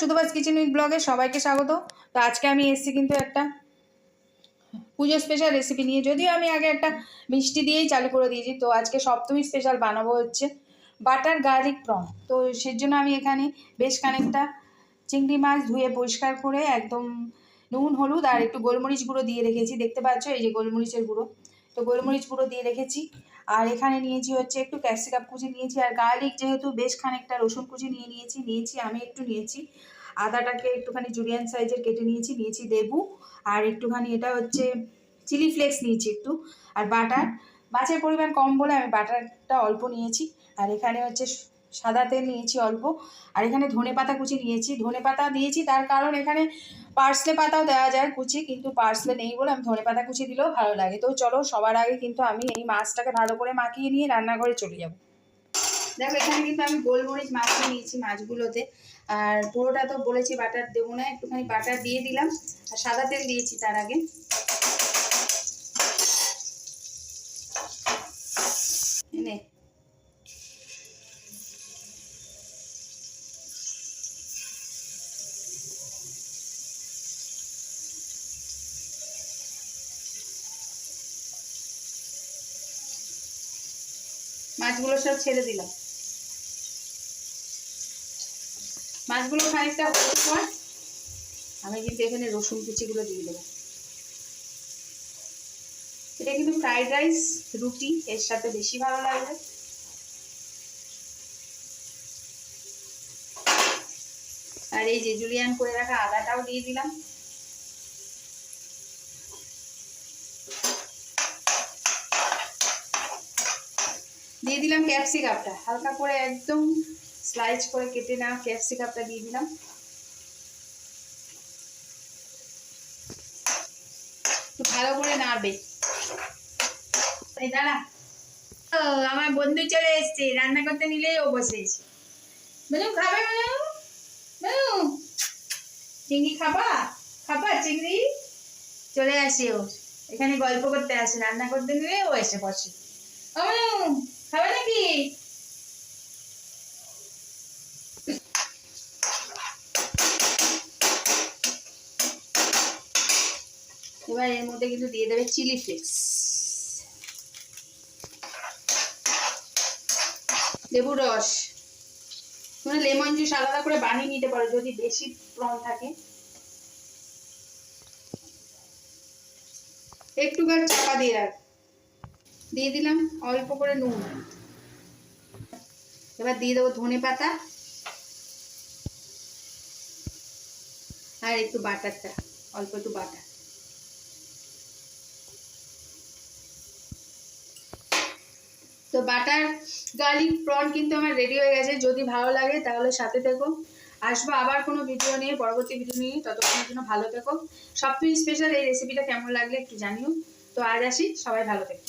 সুধবাস kitchen with ব্লগে সবাইকে স্বাগত। তো আজকে আমি এসেছি কিন্তু একটা পুজো স্পেশাল রেসিপি নিয়ে। যদিও আমি আগে একটা মিষ্টি দিয়েই চালু করে দিয়েছি, তো আজকে সপ্তমী স্পেশাল বানাবো হচ্ছে বাটার গার্লিক প্রন তো সের জন্য আমি এখানে বেশ খানিকটা চিংড়ি মাছ ধুয়ে পরিষ্কার করে একদম নুন, হলুদ আর একটু গোলমরিচ গুঁড়ো দিয়ে রেখেছি। দেখতে পাচ্ছ এই যে গোলমরিচের গুঁড়ো। তো গোলমরিচ গুঁড়ো দিয়ে রেখেছি। আর এখানে নিয়েছি হচ্ছে একটু ক্যাপসিকাম কুচি নিয়েছি আর গার্লিক যেহেতু বেশ খানিকটা রসুন কুচি নিয়ে নিয়েছি নিয়েছি, আমি একটু নিয়েছি। আদাটাকে একটুখানি জুরিয়ান সাইজের কেটে নিয়েছি নিয়েছি লেবু আর একটুখানি এটা হচ্ছে চিলি ফ্লেক্স নিয়েছি একটু আর বাটার মাছের পরিমাণ কম বলে আমি বাটারটা অল্প নিয়েছি। আর এখানে হচ্ছে সাদা তেল নিয়েছি অল্প। আর এখানে ধনে পাতা কুচি নিয়েছি। ধনে পাতা দিয়েছি, তার কারণ এখানে পার্সলে পাতাও দেওয়া যায় কুচি, কিন্তু পার্সলে নেই বলে আমি ধনে পাতা কুচি দিলেও ভালো লাগে। তো চলো, সবার আগে কিন্তু আমি এই মাছটাকে ভালো করে মাখিয়ে নিয়ে রান্নাঘরে চলে যাব। দেখো, এখানে কিন্তু আমি গোলমরিচ মাখিয়ে নিয়েছি মাছগুলোতে। আর পুরোটা তো বলেছি বাটার দেবো না, একটুখানি বাটার দিয়ে দিলাম। আর সাদা তেল দিয়েছি তার আগে। মাছগুলো সব ছেড়ে দিলাম। মাছগুলো খানিকটা হলুদ পর আমি কিন্তু এখানে রসুন কুচিগুলো দিয়ে দেবো। এটা কিন্তু ফ্রাইড রাইস, রুটি, এর সাথে বেশি ভালো লাগবে। আর এই যে জুলিয়ান করে রাখা আদাটাও দিয়ে দিলাম। দিয়ে দিলাম ক্যাপসিকামটা। হালকা করে একদম স্লাইস করে কেটে নেওয়া ক্যাপসিকামটা দিয়ে দিলাম। ভালো করে নাড়বে। দাঁড়া। আমার বন্ধু চলে এসছে। রান্না করতে নিলেই ও বসে এসে বলুন খাবে বলুন বলুন চিংড়ি খাবা? খাবা চিংড়ি? চলে আসে ও। এখানে গল্প করতে আসে। রান্না করতে নিলে ও এসে বসে বলুন খাবে নাকি এবার এর মধ্যে কিন্তু দিয়ে দেবে চিলি ফ্লেক্স। লেবুর রস। তোমরা লেমন জুস আলাদা করে বানিয়ে নিতে পারো, যদি বেশি প্রন থাকে। একটু গাছ চাপা দিয়ে রাখ। দিয়ে দিলাম অল্প করে নুন। এবার দিয়ে দেবো ধনে পাতা। আর একটু বাটারটা, অল্প একটু বাটার। তো বাটার গার্লিক প্রন কিন্তু আমার রেডি হয়ে গেছে। যদি ভালো লাগে তাহলে সাথে থেকো। আসব আবার কোনো ভিডিও নিয়ে, পরবর্তী ভিডিও নিয়ে। ততক্ষণের জন্য ভালো থেকো। সবথেকে স্পেশাল এই রেসিপিটা কেমন লাগলে একটু জানিও। তো আজ আসি, সবাই ভালো থেকো।